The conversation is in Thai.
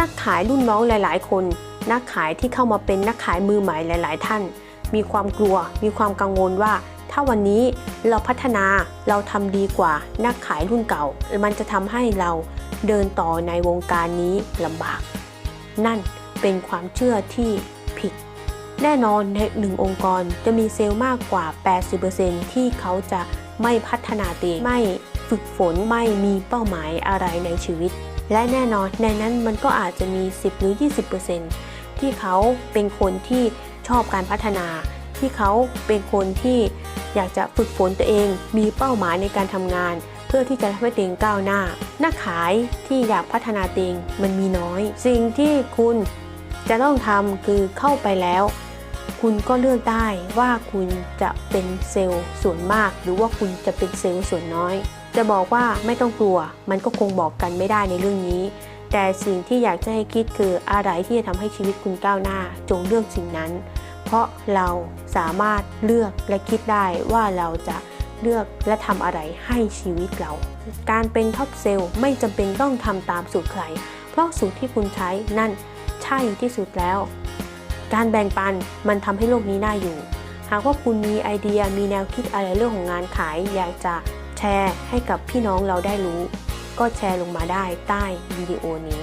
นักขายรุ่นน้องหลาย ๆ คน นักขายที่เข้ามาเป็นนักขายมือใหม่หลาย ๆ ท่าน มีความกลัว มีความกังวลว่า ถ้าวันนี้เราพัฒนาเราทำดีกว่านักขายรุ่นเก่า มันจะทำให้เราเดินต่อในวงการนี้ลำบาก นั่นเป็นความเชื่อที่ผิด แน่นอนในหนึ่งองค์กรจะมีเซลล์มากกว่า 80%ที่เขาจะไม่พัฒนาตัวไม่ ฝึกฝนไม่มีเป้าหมายอะไรในชีวิต และแน่นอนในนั้นมันก็อาจจะมี 10 หรือ 20%ที่เขาเป็นคนที่ชอบการพัฒนา ที่เขาเป็นคนที่อยากจะฝึกฝนตัวเอง มีเป้าหมายในการทำงาน เพื่อที่จะทำให้ตัวเองก้าวหน้า หนักขายที่อยากพัฒนาตัวเองมันมีน้อย สิ่งที่คุณจะต้องทำคือเข้าไปแล้วคุณก็เลือกได้ว่าคุณจะเป็นเซลล์ส่วนมาก หรือว่าคุณจะเป็นเซลล์ส่วนน้อย จะบอกว่าไม่ต้องกลัว มันก็คงบอกกันไม่ได้ในเรื่องนี้ แต่สิ่งที่อยากจะให้คิดคืออะไรที่จะทำให้ชีวิตคุณก้าวหน้า จงเลือกสิ่งนั้น เพราะเราสามารถเลือกและคิดได้ว่าเราจะเลือกและทำอะไรให้ชีวิตเรา การเป็นท็อปเซลล์ไม่จำเป็นต้องทำตามสูตรใคร เพราะสูตรที่คุณใช้นั่นใช่ที่สุดแล้ว การแบ่งปันมันทำให้โลกนี้น่าอยู่ หากว่าคุณมีไอเดียมีแนวคิดอะไรเรื่องของงานขายอยากจะ แชร์ให้กับพี่น้องเราได้รู้ ก็แชร์ลงมาได้ใต้วิดีโอนี้